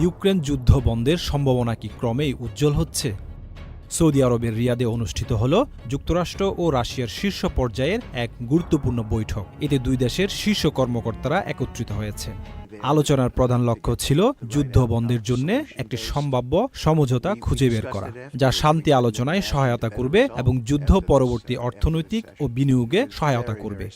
Ukraine যুদ্ধ বন্ধের সম্ভাবনা কি ক্রমেই উজ্জ্বল হচ্ছে? সৌদি আরবের রিয়াদে অনুষ্ঠিত হল যুক্তরাষ্ট্র ও রাশিয়ার শীর্ষ পর্যায়ের এক গুরুত্বপূর্ণ বৈঠক। এতে দুই দেশের শীর্ষ কর্মকর্তারা একত্রিত হয়েছে। আলোচনার প্রধান লক্ষ্য ছিল যুদ্ধ বন্ধের জন্য একটি সম্ভাব্য সমঝোতা খুঁজে বের করা, যা শান্তি আলোচনায় সহায়তা করবে এবং যুদ্ধ পরবর্তী অর্থনৈতিক ও বিনিয়োগে সহায়তা করবে।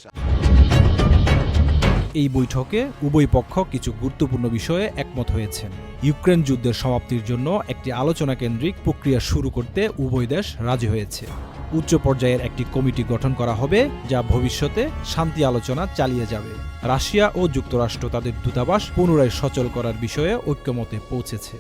এই বৈঠকে উভয় পক্ষ কিছু গুরুত্বপূর্ণ বিষয়ে একমত হয়েছেন। ইউক্রেন যুদ্ধের সমাপ্তির জন্য একটি আলোচনা কেন্দ্রিক প্রক্রিয়া শুরু করতে উভয় দেশ রাজি হয়েছে। উচ্চ পর্যায়ের একটি কমিটি গঠন করা হবে, যা ভবিষ্যতে শান্তি আলোচনা চালিয়ে যাবে। রাশিয়া ও যুক্তরাষ্ট্র তাদের দূতাবাস পুনরায় সচল করার বিষয়ে ঐক্যমতে পৌঁছেছে।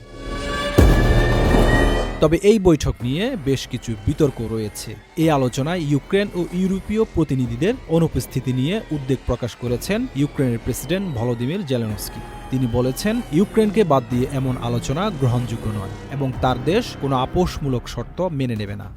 তবে এই বৈঠক নিয়ে বেশ কিছু বিতর্ক রয়েছে। এই আলোচনায় ইউক্রেন ও ইউরোপীয় প্রতিনিধিদের অনুপস্থিতি নিয়ে উদ্বেগ প্রকাশ করেছেন ইউক্রেনের প্রেসিডেন্ট ভলোদিমির জেলেনস্কি। তিনি বলেছেন, ইউক্রেনকে বাদ দিয়ে এমন আলোচনা গ্রহণযোগ্য নয় এবং তার দেশ কোনো আপোষমূলক শর্ত মেনে নেবে না।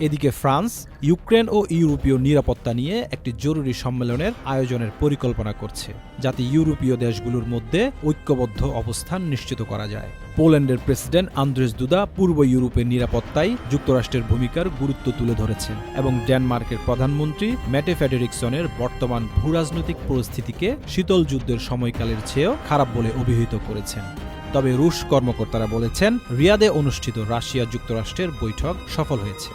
এদিকে ফ্রান্স, ইউক্রেন ও ইউরোপীয় নিরাপত্তা নিয়ে একটি জরুরি সম্মেলনের আয়োজনের পরিকল্পনা করছে, যাতে ইউরোপীয় দেশগুলোর মধ্যে ঐক্যবদ্ধ অবস্থান নিশ্চিত করা যায়। পোল্যান্ডের প্রেসিডেন্ট আন্দ্রেস দুদা পূর্ব ইউরোপের নিরাপত্তায় যুক্তরাষ্ট্রের ভূমিকার গুরুত্ব তুলে ধরেছেন এবং ডেনমার্কের প্রধানমন্ত্রী ম্যাটে ফেডেরিকসনের বর্তমান ভূরাজনৈতিক পরিস্থিতিকে শীতল যুদ্ধের সময়কালের চেয়েও খারাপ বলে অভিহিত করেছেন। তবে রুশ কর্মকর্তারা বলেছেন, রিয়াদে অনুষ্ঠিত রাশিয়া যুক্তরাষ্ট্রের বৈঠক সফল হয়েছে।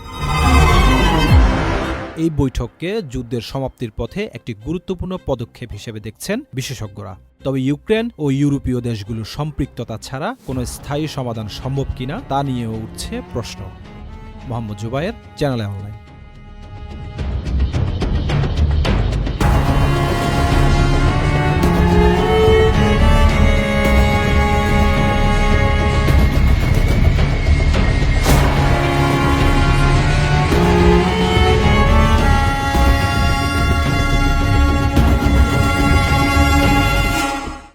এই বৈঠককে যুদ্ধের সমাপ্তির পথে একটি গুরুত্বপূর্ণ পদক্ষেপ হিসেবে দেখছেন বিশেষজ্ঞরা। তবে ইউক্রেন ও ইউরোপীয় দেশগুলোর সম্পৃক্ততা ছাড়া কোনো স্থায়ী সমাধান সম্ভব কিনা তা নিয়েও উঠছে প্রশ্ন। Mohammad Zubair, channel online.